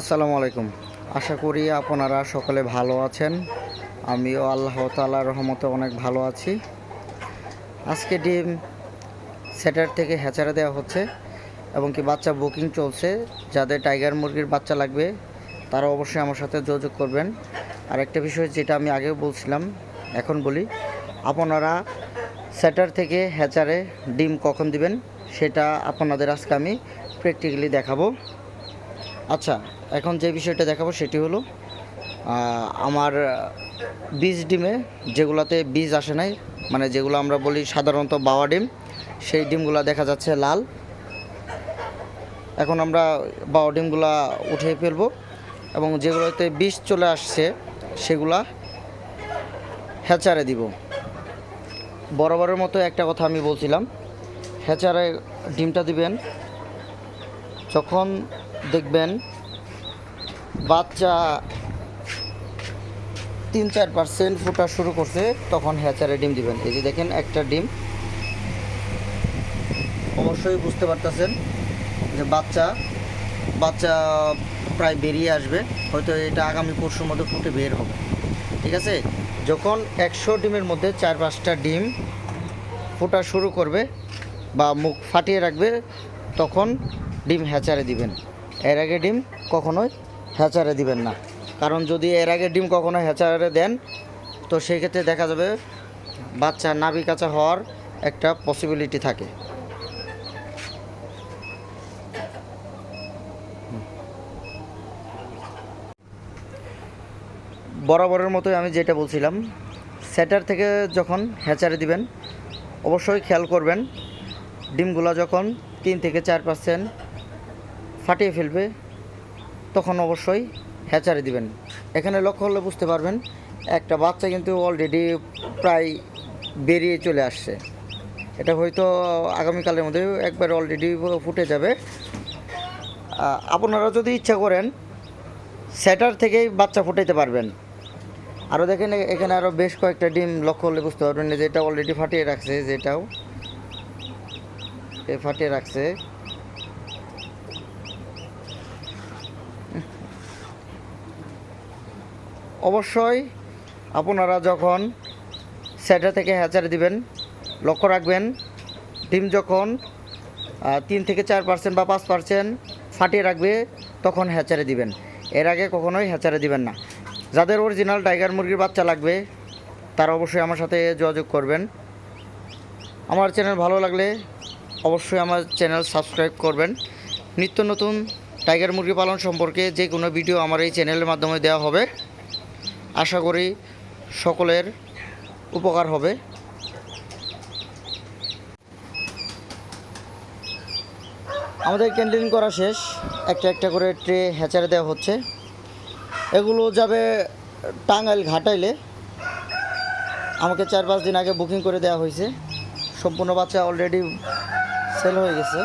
আসসালামু আলাইকুম। আশা করি আপনারা সকলে ভালো আছেন। আমিও আল্লাহ তাআলার রহমতে অনেক ভালো আছি। আজকে ডিম সেটার থেকে হ্যাচারা দেওয়া হচ্ছে এবং কি বাচ্চা বুকিং চলছে। যাদের টাইগার মুরগির বাচ্চা লাগবে, তারা অবশ্যই আমার সাথে যোগাযোগ করবেন। আর একটা বিষয় যেটা আমি আগেও বলছিলাম, এখন বলি, আপনারা সেটার থেকে হ্যাচারে ডিম কখন দিবেন, সেটা আপনাদের আজকে আমি প্র্যাকটিক্যালি দেখাবো। আচ্ছা এখন যে বিষয়টা দেখাবো সেটি হলো আমার বীজ ডিমে যেগুলাতে বীজ আসে নাই মানে যেগুলো আমরা বলি সাধারণত বাওয়া ডিম, সেই ডিমগুলো দেখা যাচ্ছে লাল। এখন আমরা বাওয়া ডিমগুলা উঠিয়ে ফেলব এবং যেগুলোতে বীজ চলে আসছে সেগুলা হ্যাচারে দিব। বরাবরের মতো একটা কথা আমি বলছিলাম হ্যাচারে ডিমটা দিবেন, যখন দেখবেন বাচ্চা তিন চার পার্সেন্ট ফোটা শুরু করছে, তখন হ্যাচারে ডিম দিবেন। এই যে দেখেন একটা ডিম। অবশ্যই বুঝতে পারতেছেন যে বাচ্চা বাচ্চা প্রায় বেরিয়ে আসবে, হয়তো এটা আগামী পরশুর মধ্যে ফুটে বের হবে। ঠিক আছে? যখন একশো ডিমের মধ্যে চার পাঁচটা ডিম ফোটা শুরু করবে বা মুখ ফাটিয়ে রাখবে, তখন ডিম হ্যাচারে দিবেন। এর আগে ডিম কখনোই হ্যাচারে দিবেন না। কারণ যদি এর আগে ডিম কখনো হ্যাচারে দেন, তো সেক্ষেত্রে দেখা যাবে বাচ্চা নাভি কাঁচা হওয়ার একটা পসিবিলিটি থাকে। বরাবরের মতোই আমি যেটা বলছিলাম, সেটার থেকে যখন হ্যাচারে দিবেন, অবশ্যই খেয়াল করবেন। ডিমগুলো যখন তিন থেকে চার পার্সেন্ট ফাটিয়ে ফেলবে তখন অবশ্যই হ্যাচারে দিবেন। এখানে লক্ষ্য হলে বুঝতে পারবেন, একটা বাচ্চা কিন্তু অলরেডি প্রায় বেরিয়ে চলে আসছে। এটা হয়তো আগামীকালের মধ্যে একবার অলরেডি ফুটে যাবে। আপনারা যদি ইচ্ছা করেন সেটার থেকেই বাচ্চা ফুটাইতে পারবেন। আরও দেখেন, এখানে আরও বেশ কয়েকটা ডিম লক্ষ্য করলে বুঝতে পারবেন যে এটা অলরেডি ফাটিয়ে রাখছে, যেটাও এ ফাটিয়ে রাখছে। অবশ্যই আপনারা যখন সেটা থেকে হ্যাচারে দিবেন, লক্ষ্য রাখবেন, ডিম যখন তিন থেকে চার পার্সেন্ট বা পাঁচ পার্সেন্ট ফাটিয়ে রাখবে, তখন হ্যাচারে দিবেন। এর আগে কখনোই হ্যাচারে দিবেন না। যাদের অরিজিনাল টাইগার মুরগির বাচ্চা লাগবে, তারা অবশ্যই আমার সাথে যোগাযোগ করবেন। আমার চ্যানেল ভালো লাগলে অবশ্যই আমার চ্যানেল সাবস্ক্রাইব করবেন। নিত্য নতুন টাইগার মুরগি পালন সম্পর্কে যে কোনো ভিডিও আমার এই চ্যানেলের মাধ্যমে দেওয়া হবে। আশা করি সকলের উপকার হবে। আমাদের ক্যান্টিন করা শেষ। একটা একটা করে ট্রে হ্যাচারে দেওয়া হচ্ছে। এগুলো যাবে টাঙ্গাইল ঘাটাইলে। আমাকে চার পাঁচ দিন আগে বুকিং করে দেওয়া হয়েছে। সম্পূর্ণ বাচ্চা অলরেডি সেল হয়ে গেছে।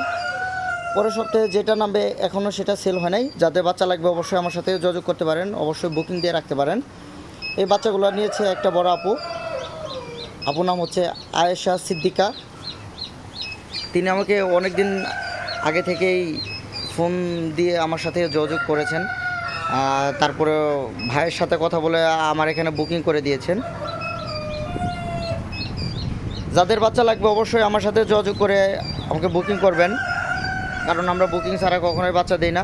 পরের সপ্তাহে যেটা নামবে এখনও সেটা সেল হয় নাই। যাদের বাচ্চা লাগবে অবশ্যই আমার সাথে যোগাযোগ করতে পারেন। অবশ্যই বুকিং দিয়ে রাখতে পারেন। এই বাচ্চাগুলো নিয়েছে একটা বড় আপু। আপু নাম হচ্ছে আয়েশা সিদ্দিকা। তিনি আমাকে অনেক দিন আগে থেকেই ফোন দিয়ে আমার সাথে যোগাযোগ করেছেন। তারপরে ভাইয়ের সাথে কথা বলে আমার এখানে বুকিং করে দিয়েছেন। যাদের বাচ্চা লাগবে অবশ্যই আমার সাথে যোগাযোগ করে আমাকে বুকিং করবেন। কারণ আমরা বুকিং ছাড়া কখনোই বাচ্চা দিই না।